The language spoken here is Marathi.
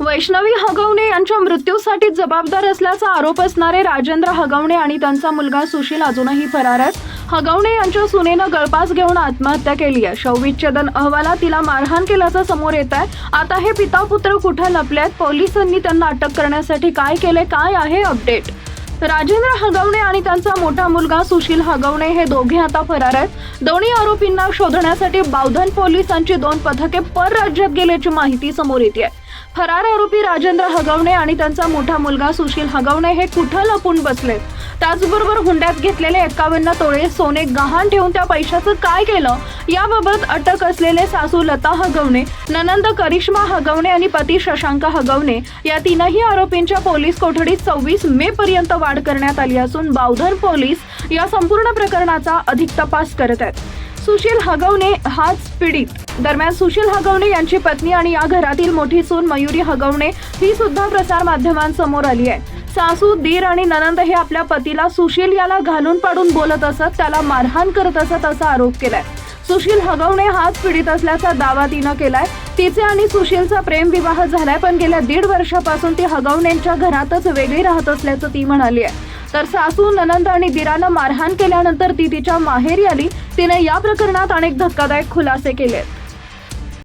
वैष्णवी हगवणे यांच्या मृत्यूसाठी जबाबदार असल्याचा आरोप असणारे राजेंद्र हगवणे आणि त्यांचा मुलगा सुशील अजूनही फरार आहेत हगवणे यांच्या सुनेनं गळपास घेऊन आत्महत्या केली आहे. शवविच्छेदन अहवालात तिला मारहाण केल्याचं समोर येत आहे. आता हे पिता पुत्र कुठं आहेत? पोलिसांनी त्यांना अटक करण्यासाठी काय केले? काय आहे अपडेट? राजेंद्र हगवणे आणि त्यांचा मोठा मुलगा सुशील हगवणे हे दोघे आता फरार आहेत. दोन्ही आरोपींना शोधण्यासाठी बावधन पोलिसांची दोन पथके परराज्यात गेल्याची माहिती समोर येते आहे. फरार आरोपी राजेंद्र हगवणे आणि त्यांचा मोठा मुलगा सुशील हगवणे हे कुठं लपून बसलेत? त्याचबरोबर हुंड्यात घेतलेले एकावन्न तोळे सोने गहाण ठेवून त्या पैशाचं काय केलं? याबाबत अटक असलेले सासू लता हगवणे ननंद करिश्मा हगवणे आणि पती शशांक हगवणे या तीनही आरोपींच्या पोलीस कोठडीत सव्वीस मे पर्यंत वाढ करण्यात आली असून बावधन पोलीस या संपूर्ण प्रकरणाचा अधिक तपास करत आहेत. सुशील हगवणे हाच पीडित. दरम्यान सुशील हगवणे यांची पत्नी आणि या घरातील मोठी सून मयुरी हगवणे ही सुद्धा प्रसार माध्यमांसमोर आली आहे. सासू दीर आणि ननंद हे आपल्या पतीला सुशील याला घालून पाडून बोलत असत त्याला मारहाण करत असत असा आरोप केलाय. सुशील हगवणे हाच पीडित असल्याचा दावा तिनं केलाय. तिचे आणि सुशीलचा प्रेम विवाह झालाय पण गेल्या दीड वर्षापासून ती हगवणेंच्या घरातच वेगळी राहत असल्याचं ती म्हणाली आहे. तर सासू ननंद आणि दिरानं मारहाण केल्यानंतर ती तिच्या माहेरी आली. तिने या प्रकरणात अनेक धक्कादायक खुलासे केले आहेत